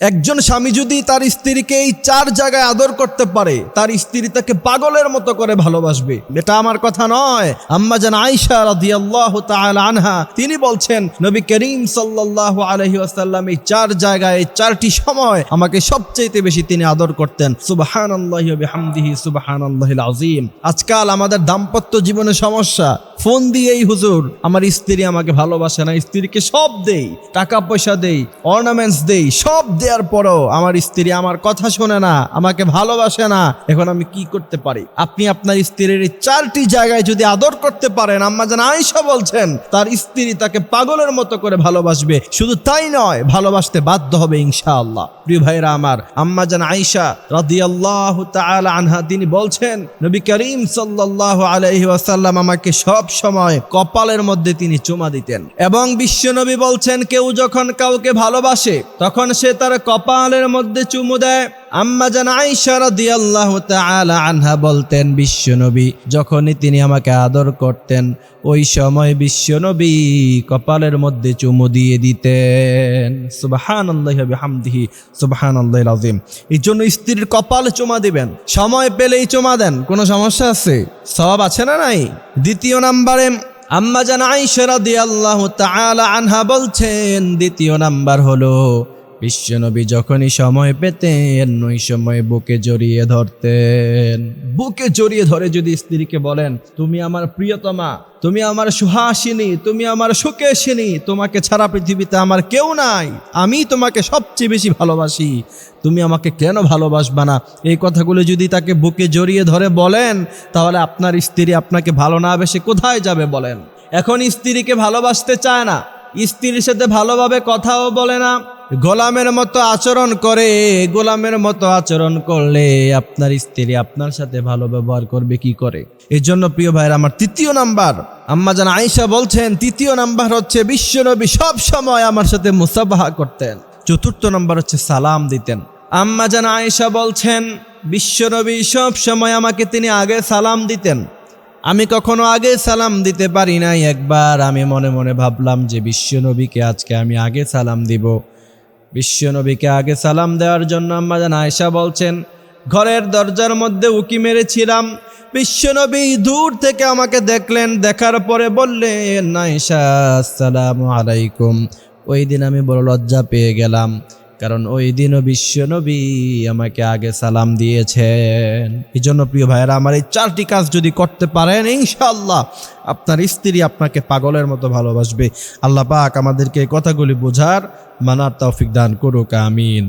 একজন স্বামী যদি তার স্ত্রীকে এই চার জায়গায় আদর করতে পারে, তার স্ত্রী তাকে পাগলের মতো করে ভালোবাসবে। এটা আমার কথা নয়। আম্মা জান আয়েশা রাদিয়াল্লাহু আনহা, তিনি বলছেন, নবী করিম সাল্লাল্লাহু আলাইহি ওয়াসাল্লাম এই চার জায়গায়, এই চারটি সময় আমাকে সবচেয়ে বেশি তিনি আদর করতেন। সুবহানাল্লাহি ওয়া বিহামদিহি সুবহানাল্লাহিল আযীম। আজকাল আমাদের দাম্পত্য জীবনে সমস্যা। ফোন দিয়েই, হুজুর, আমার স্ত্রী আমাকে ভালোবাসে না। স্ত্রীকে সব দেই টাকা পয়সা দেই অর্নামেন্টস দেই, সব দেওয়ার পরও আমার স্ত্রী আমার কথা শোনে না, আমাকে ভালোবাসে না। এখন আমি কি করতে পারি? আপনি আপনার স্ত্রীর চারটি জায়গায় যদি আদর করতে পারেন, আম্মা যেন আয়েশা বলছেন, তার স্ত্রী তাকে পাগলের মতো করে ভালোবাসবে। শুধু তাই নয়, ভালোবাসতে বাধ্য হবে ইনশাআল্লাহ। প্রিয় ভাইরা আমার, আম্মা যেন আয়েশা রাদিয়াল্লাহু তাআলা আনহা, তিনি বলছেন, নবী করিম সাল্লাল্লাহু আলাইহি ওয়াসাল্লাম আমাকে সব সময় কপালের মধ্যে তিনি চুমা দিতেন। এবং বিশ্বনবী বলছেন, কেউ যখন কাউকে ভালোবাসে, তখন সে তার কপালের মধ্যে চুমু দেয়। আম্মা জান আয়েশা রাদিয়াল্লাহু তাআলা আনহা বলতেন, বিশ্বনবী, যখনই তিনি আমাকে আদর করতেন, ওই সময় বিশ্বনবী কপালের মধ্যে চুমু দিয়ে দিতেন। সুবহানাল্লাহি ওয়া বিহামদিহি সুবহানাল্লাহিল আযীম এই জন্য স্ত্রীর কপাল চুমা দিবেন, সময় পেলেই চুমা দেন, কোনো সমস্যা আছে? সব আছে না নাই? দ্বিতীয় নাম্বারে আম্মা জান আয়েশা রাদিয়াল্লাহু তাআলা আনহা বলছেন, দ্বিতীয় নাম্বার হলো বিশ্বনবী যখনই সময় পেতেন, ওই সময় বুকে জড়িয়ে ধরতেন। বুকে জড়িয়ে ধরে যদি স্ত্রীকে বলেন, তুমি আমার প্রিয়তমা, তুমি আমার সুহাসিনী, তুমি আমার সুকেশিনী, তোমাকে ছাড়া পৃথিবীতে আমার কেউ নাই, আমি তোমাকে সবচেয়ে বেশি ভালোবাসি, তুমি আমাকে কেন ভালোবাসবা না? এই কথাগুলো যদি তাকে বুকে জড়িয়ে ধরে বলেন, তাহলে আপনার স্ত্রী আপনাকে ভালো না বেশি কোথায় যাবে বলেন? এখন স্ত্রীকে ভালোবাসতে চায় না, স্ত্রীর সাথে ভালোভাবে কথাও বলে না। গোলামের মতো আচরণ করে, গোলামের মতো আচরণ করলে আপনার স্ত্রী আপনার সাথে ভালো ব্যবহার করবে, কি করে? এই জন্য প্রিয় ভাইয়ের, আমার তৃতীয় নাম্বার, আম্মা জান আয়েশা বলছেন, তৃতীয় নাম্বার হচ্ছে বিশ্বনবী সব সময় আমার সাথে মুসাবাহা করতেন। চতুর্থ নাম্বার হচ্ছে সালাম দিতেন। আম্মা জান আয়েশা বলছেন, বিশ্বনবী সব সময় আমাকে তিনি আগে সালাম দিতেন। আমি কখনো আগে সালাম দিতে পারি নাই। একবার আমি মনে মনে ভাবলাম যে বিশ্বনবীকে আজকে আমি আগে সালাম দিব। বিশ্বনবীকে আগে সালাম দেওয়ার জন্য আম্মা জান আয়সা বলছেন, ঘরের দরজার মধ্যে উকি মেরেছিলাম। বিশ্বনবী দূর থেকে আমাকে দেখলেন, দেখার পরে বললেন আয়সা আসসালামু আলাইকুম। ওই দিন আমি বড় লজ্জা পেয়ে গেলাম। কারণ ওই দিনও বিশ্বনবী আমাকে আগে সালাম দিয়েছেন। এই জন্য প্রিয় ভাইয়েরা, আমার এই চারটি কাজ যদি করতে পারেন ইনশাল্লাহ আপনার স্ত্রী আপনাকে পাগলের মতো ভালোবাসবে। আল্লাহ পাক আমাদেরকে কথাগুলি বোঝার মানার তৌফিক দান করুক, আমিন।